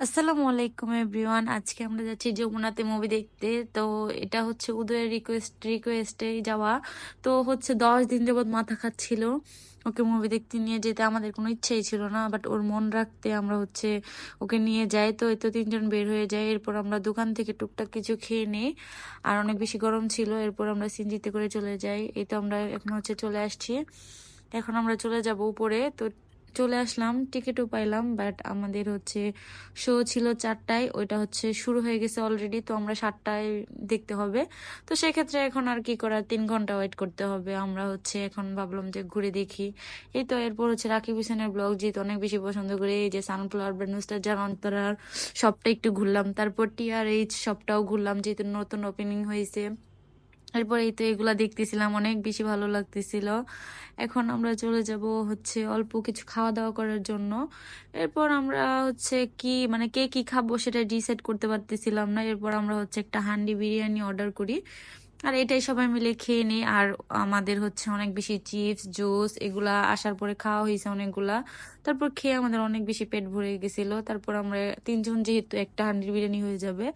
আসসালামু আলাইকুম, এভরিওয়ান। আজকে আমরা যাচ্ছি যমুনাতে মুভি দেখতে। তো এটা হচ্ছে উদয়ের রিকোয়েস্ট রিকোয়েস্টে যাওয়া। তো হচ্ছে দশ দিন যাবৎ মাথা খাচ্ছিল ওকে মুভি দেখতে নিয়ে যেতে। আমাদের কোনো ইচ্ছাই ছিল না বাট ওর মন রাখতে আমরা হচ্ছে ওকে নিয়ে যাই। তো এই তো তিনজন বের হয়ে যায়। এরপর আমরা দোকান থেকে টুকটাক কিছু খেয়ে নিই। আর অনেক বেশি গরম ছিল। এরপর আমরা সিনজিতে করে চলে যাই। এই তো আমরা এখন হচ্ছে চলে আসছি। এখন আমরা চলে যাব উপরে। তো চলে আসলাম, টিকিটও পাইলাম বাট আমাদের হচ্ছে শো ছিল চারটায়, ওইটা হচ্ছে শুরু হয়ে গেছে অলরেডি তো আমরা সাতটায় দেখতে হবে। তো সেক্ষেত্রে এখন আর কি করার, তিন ঘণ্টা ওয়েট করতে হবে। আমরা হচ্ছে এখন ভাবলাম যে ঘুরে দেখি। এই তো এরপর হচ্ছে রাকিব হোসেনের ব্লগ যেহেতু অনেক বেশি পছন্দ করে, এই যে সানফ্লাওয়ার ব্র্যান্ডসটা যার অন্তরার সবটা একটু ঘুরলাম। তারপর টিআর এইচ সবটাও ঘুরলাম, যেহেতু নতুন ওপেনিং হয়েছে। এরপর এই তো এগুলা দেখতেছিলাম, অনেক বেশি ভালো লাগতেছিল। এখন আমরা চলে যাব হচ্ছে অল্প কিছু খাওয়া দাওয়া করার জন্য। এরপর আমরা হচ্ছে কি মানে কে কি খাব সেটা ডিসাইড করতে পারতেছিলাম না। এরপর আমরা হচ্ছে একটা হান্ডি বিরিয়ানি অর্ডার করি। আর এটাই সবাই মিলে খেয়ে নিই। আর আমাদের হচ্ছে অনেক বেশি চিপস, জুস এগুলা আসার পরে খাওয়া হয়েছে অনেকগুলা। তারপর খেয়ে আমাদের অনেক বেশি পেট ভরে গেছিল। তারপর আমরা তিনজন যেহেতু একটা হান্ডির বিরিয়ানি হয়ে যাবে।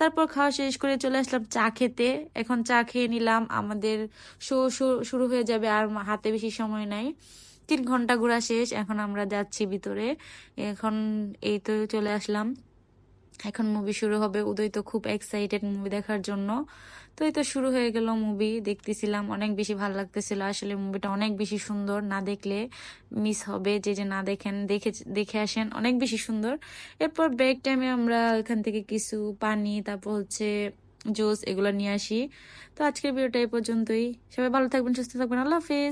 তারপর খাওয়া শেষ করে চলে আসলাম চা খেতে। এখন চা খেয়ে নিলাম। আমাদের শো শুরু হয়ে যাবে আর হাতে বেশি সময় নাই। তিন ঘণ্টা ঘোরা শেষ। এখন আমরা যাচ্ছি ভিতরে। এখন এই তো চলে আসলাম। এখন মুভি শুরু হবে। উদয় তো খুব এক্সাইটেড মুভি দেখার জন্য। তো এই তো শুরু হয়ে গেল মুভি দেখতেছিলাম, অনেক বেশি ভালো লাগতেছিল। আসলে মুভিটা অনেক বেশি সুন্দর। না দেখলে মিস হবে। যে যে না দেখেন, দেখে দেখে আসেন, অনেক বেশি সুন্দর। এরপর ব্রেক টাইমে আমরা এখান থেকে কিছু পানি, তারপর হচ্ছে জুস এগুলো নিয়ে আসি। তো আজকের ভিডিওটা এই পর্যন্তই। সবাই ভালো থাকবেন, সুস্থ থাকবেন। আল্লাহ হাফিজ।